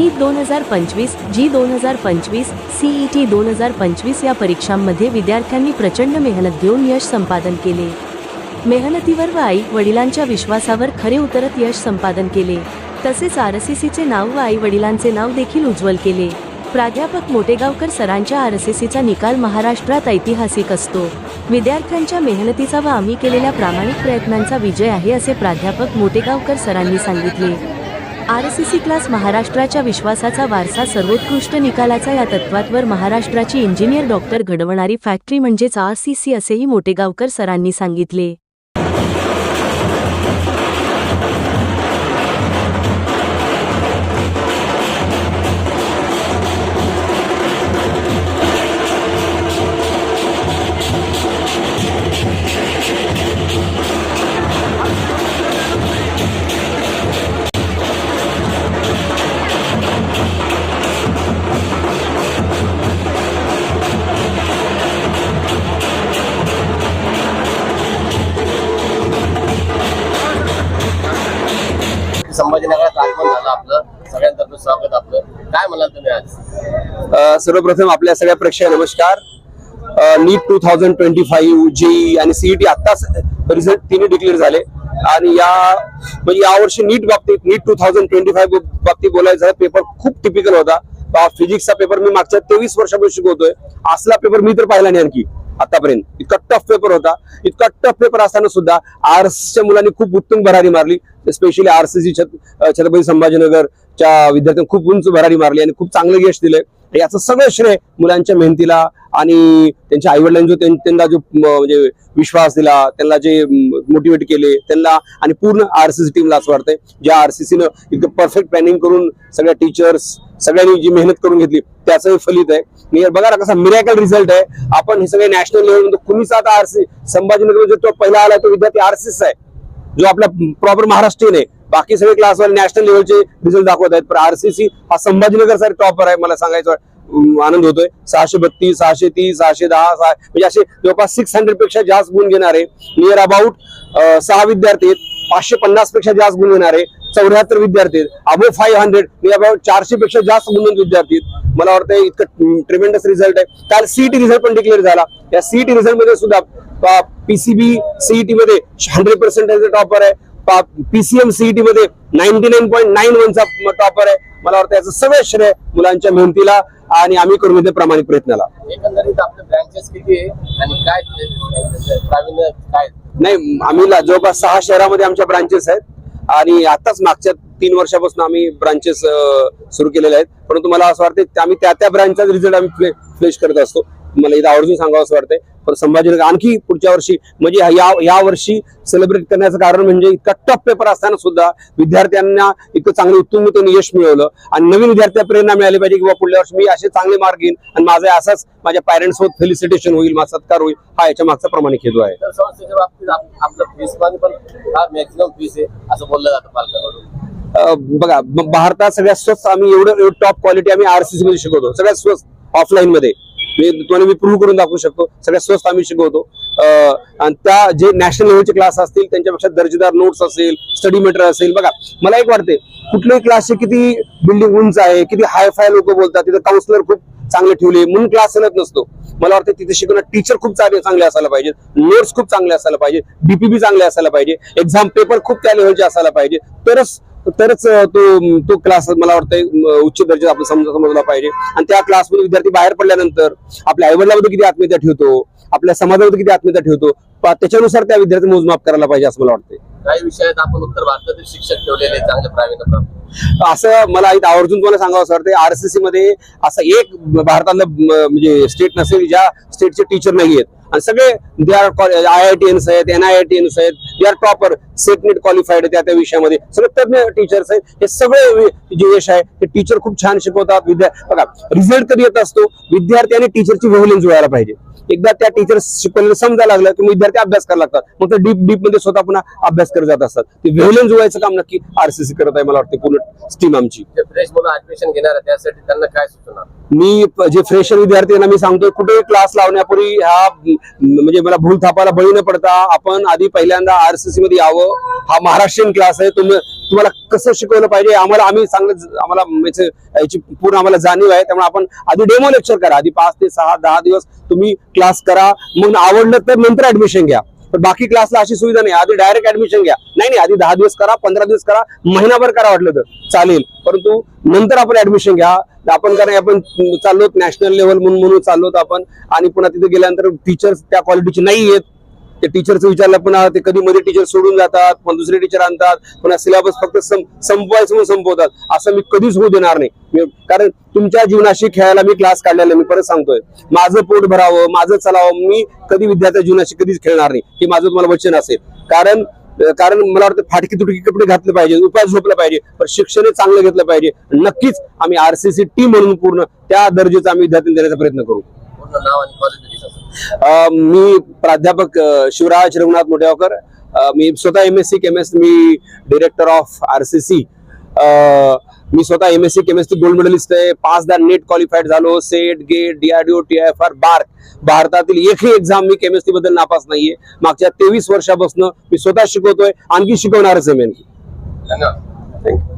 नीट दोन हजार पंचवीस जी दोन हजार पंचवीस सीईटी दोन हजार पंचवीस या परीक्षांमध्ये विद्यार्थ्यांनी प्रचंड मेहनत घेऊन यश संपादन केले. मेहनतीवर व आई वडिलांच्या विश्वासावर खरे उतरत यश संपादन केले. तसेच आर सी सीचे नाव व आई वडिलांचे नाव देखील उज्ज्वल केले. प्राध्यापक मोटेगावकर सरांच्या आर सी सीचा निकाल महाराष्ट्रात ऐतिहासिक असतो. विद्यार्थ्यांच्या मेहनतीचा व आम्ही केलेल्या प्रामाणिक प्रयत्नांचा विजय आहे असे प्राध्यापक मोटेगावकर सरांनी सांगितले. आर सी सी क्लास महाराष्ट्राच्या विश्वासाचा वारसा सर्वोत्कृष्ट निकालाचा या तत्वावर महाराष्ट्राची इंजिनियर डॉक्टर घडवणारी फॅक्टरी म्हणजेच आर सी सी असेही मोटेगावकर सरांनी सांगितले. सर्वप्रथम आपल्या सगळ्या प्रेक्षक नमस्कार. NEET two thousand twenty five JEE आणि सीईटी आत्ताच रिझल्ट तिन्ही डिक्लेअर झाले. आणि या म्हणजे यावर्षी नीट बाबतीत NEET two thousand twenty five बाबतीत बोलायचं झालं पेपर खूप टिपिकल होता. फिजिक्सचा पेपर मी मागच्या तेवीस वर्षापासून शिकवतोय. असला पेपर मी तर पाहिला नाही आणखी. आतापर्यंत. इतका टफ पेपर होता. इतका टफ पेपर असताना सुद्धा आर्ट्सच्या मुलांनी खूप उत्तम भरारी मारली. स्पेशली आरसीसी छत अ, छत्रपती संभाजीनगरच्या विद्यार्थ्यांनी खूप उंच भरारी मारली आणि खूप चांगलं यश दिलंय याचं सगळं श्रेय मुलांच्या मेहनतीला आणि त्यांच्या आईवडिलांनी जो त्यां- त्यांना जो म्हणजे विश्वास दिला त्यांना जे मोटिवेट केले त्यांना आणि पूर्ण आरसीसी टीमला असं वाटतंय. ज्या आरसीसीनं इतकं परफेक्ट प्लॅनिंग करून सगळ्या टीचर्स सगळ्यांनी जी मेहनत करून घेतली त्याचं फलित आहे. आणि बघा ना कसा मिरॅकल रिझल्ट आहे. आपण हे सगळे नॅशनल लेवल कुणीच आता आरसी संभाजीनगर जो तो पहिला आला तो विद्यार्थी आरसीस आहे. जो आपला प्रॉपर महाराष्ट्रीयन आहे. बाकी सगळे क्लासवाले नॅशनल लेवलचे रिझल्ट दाखवत आहेत. पण आरसीसी हा संभाजीनगरसाठी टॉपर आहे मला सांगायचं आनंद होतोय. सहाशे बत्तीस सहाशे तीस सहाशे दहा सहा म्हणजे असे जवळपास सिक्स हंड्रेडपेक्षा जास्त गुण घेणारे. नियर अबाउट सहा विद्यार्थी आहेत. पाचशे पन्नासपेक्षा जास्त गुण घेणारे चौऱ्याहत्तर विद्यार्थी आहेत. अबो फाईव्ह हंड्रेड मी अबाउट चारशे पेक्षा जास्त गुण विद्यार्थी आहेत. मला वाटतं इतकं ट्रिमेंडस रिझल्ट आहे. काल सीईटी रिझल्ट पण डिक्लेअर झाला. या सीईटी रिझल्टमध्ये सुद्धा पीसीबी सीईटी मध्ये हंड्रेड पर्सेंटेज टॉपर आहे. पीसीएम सीईटी मध्ये नाईन्टी नाईन पॉईंट नाईन वनचा टॉपर आहे. मला वाटतं याचं सगळं श्रेय मुलांच्या मेहनतीला आणि आम्ही करून घेतोय प्रामाणिक प्रयत्नाला. एकंदरीत आपले ब्रँचेस किती आहे आणि काय प्रावीण्य काय नाही आम्ही जवळपास सहा शहरामध्ये आमच्या ब्रांचेस आहेत. आणि आताच मागच्या तीन वर्षापासून आम्ही ब्रांचेस सुरू केलेले आहेत. परंतु मला असं वाटतं आम्ही त्या त्या ब्रांचचा रिझल्ट आम्ही फ्लेश करत असतो. मला इथं आवर्जून सांगावं असं वाटतंय. पण संभाजीनगर आणखी पुढच्या वर्षी म्हणजे या वर्षी सेलिब्रेट करण्याचं कारण म्हणजे इतका टफ पेपर असताना सुद्धा विद्यार्थ्यांना इतकं चांगलं उत्तुंग यश मिळवलं. आणि नवीन विद्यार्थ्यांना प्रेरणा मिळाली पाहिजे किंवा पुढल्या वर्षी मी असे चांगले मार्क घेईन आणि माझा असाच माझ्या पॅरेंट्स सोबत फेलिसिटेशन होईल माझा सत्कार होईल. हा याच्या मागचा प्रमाणिक हेतू आहे. बघा भारतात सगळ्यात स्वस्त आम्ही एवढं टॉप क्वालिटी आम्ही आरसीसी मध्ये शिकवतो. सगळ्यात स्वस्त ऑफलाईन मध्ये. मी तुम्हाला मी प्रूव्ह करून दाखवू शकतो. सगळ्यात स्वस्त आम्ही शिकवतो. आणि त्या जे नॅशनल लेव्हलचे क्लास असतील त्यांच्यापेक्षा दर्जेदार नोट्स असेल स्टडी मटेरियल असेल बघा मला एक वाटते कुठल्याही क्लासचे किती बिल्डिंग उंच आहे किती हाय फाय लोक बोलतात तिथे काउन्सिलर खूप चांगले ठेवले म्हणून क्लास चालत नसतो. मला वाटतं तिथे शिकवणार टीचर खूप चांगले चांगले असायला पाहिजे नोट्स खूप चांगले असायला पाहिजे डीपीबी चांगले असायला पाहिजे. एक्झाम पेपर खूप त्या लेव्हलचे असायला पाहिजे. तरच तरच तो तो क्लास मला वाटतं उच्च दर्जाचा आपण समजा समजला पाहिजे. आणि त्या क्लासमध्ये विद्यार्थी बाहेर पडल्यानंतर आपल्या आईवडिलामध्ये किती आत्मीयता ठेवतो? आपल्या समाजामध्ये किती आत्मीयता ठेवतो? त्याच्यानुसार त्या विद्यार्थी मोजमाप करायला पाहिजे असं मला वाटतं काही विषयात आपण उत्तर भारतातील शिक्षक ठेवलेले चांगले प्रावीण्य असं मला इथं आवर्जून तुम्हाला सांगावं असं वाटतं आरसीसी मध्ये असं एक भारतातलं म्हणजे स्टेट नसेल ज्या स्टेटचे टीचर नाही आहेत. आणि सगळे they are I I T एन्स आहेत एन आय आय टी एन्स आहेत they are topper SET NET qualified त्या त्या विषयामध्ये. सगळे तज्ञ टीचर्स आहेत. हे सगळे जे यश आहे ते टीचर खूप छान शिकवतात. विद्या बघा रिझल्ट कधी येत असतो? विद्यार्थी आणि टीचरची व्हेवलेन्स जुळायला पाहिजे. एकदा त्या टीचर शिकवलेलं समजायला लागलं की विद्यार्थी अभ्यास करायला लागतात. मग ते डीप डीपमध्ये स्वतः पुन्हा अभ्यास करत जात असतात. ते व्हेवलेन्स जुळायचं काम नक्की आरसीसी करत आहे मला वाटतं पूर्ण स्टीम आमची. फ्रेश मुलं ऍडमिशन घेणार त्यासाठी त्यांना काय मी जे फ्रेशर विद्यार्थी मी सांगतोय कुठेही क्लास लावण्यापूर्वी ह्या म्हणजे मला भूल थापाला बळी न पडता आपण आधी पहिल्यांदा आरसीसी मध्ये यावं. हा महाराष्ट्रीयन क्लास आहे. तुम्ही तुम्हाला कसं शिकवलं पाहिजे आम्हाला आम्ही चांगलं आम्हाला म्हणजे याची पूर्ण आम्हाला जाणीव आहे. त्यामुळे आपण आधी डेमो लेक्चर करा. आधी पाच ते सहा दहा दिवस तुम्ही क्लास करा. मग आवडलं तर नंतर ऍडमिशन घ्या. तर बाकी क्लासला अशी सुविधा नाही. आधी डायरेक्ट ऍडमिशन घ्या. नाही नाही आधी दहा दिवस करा पंधरा दिवस करा महिनाभर करा वाटलं तर. चालेल. परंतु नंतर आपण ऍडमिशन घ्या. आपण कारण आपण चाललो नॅशनल लेवल म्हणून म्हणून चाललो आपण. आणि पुन्हा तिथे गेल्यानंतर टीचर्स त्या क्वालिटीचे नाही आहेत ते टीचरचं विचारलं पण ते कधी मध्ये टीचर सोडून जातात पण दुसरे टीचर आणतात पण सिलेबस फक्त संपवायचं म्हणून संपवतात. असं मी कधीच होऊ देणार नाही. कारण तुमच्या जीवनाशी खेळायला मी क्लास काढलेला मी परत सांगतोय. माझं पोट भरावं माझं चलावं मी कधी विद्यार्थ्या जीवनाशी कधीच खेळणार नाही. हे माझं तुम्हाला वचन असेल. कारण कारण मला वाटतं फाटकी तुटकी कपडे घातले पाहिजे उपाय झोपलं पाहिजे पण शिक्षण चांगलं घेतलं पाहिजे. नक्कीच आम्ही आरसीसी टीम म्हणून पूर्ण त्या दर्जेचा आम्ही विद्यार्थ्यांना देण्याचा प्रयत्न करू. पूर्ण नाव आणि कॉलेज अ, मी प्राध्यापक शिवराज रघुनाथ मोठेगावकर अ, मी स्वतः M S C chemist me director of R C C मी स्वतः M S C chemistry gold medalist आहे. पाचदा नेट क्वालिफाईड झालो. SET GATE DRDO T F R BARC भारतातील एकही एक्झाम मी केमिस्ट्री बद्दल नापास नाहीये. मागच्या तेवीस वर्षापासून मी स्वतः शिकवतोय. आणखी शिकवणारच आहे मी आणखी. धन्यवाद. थँक्यू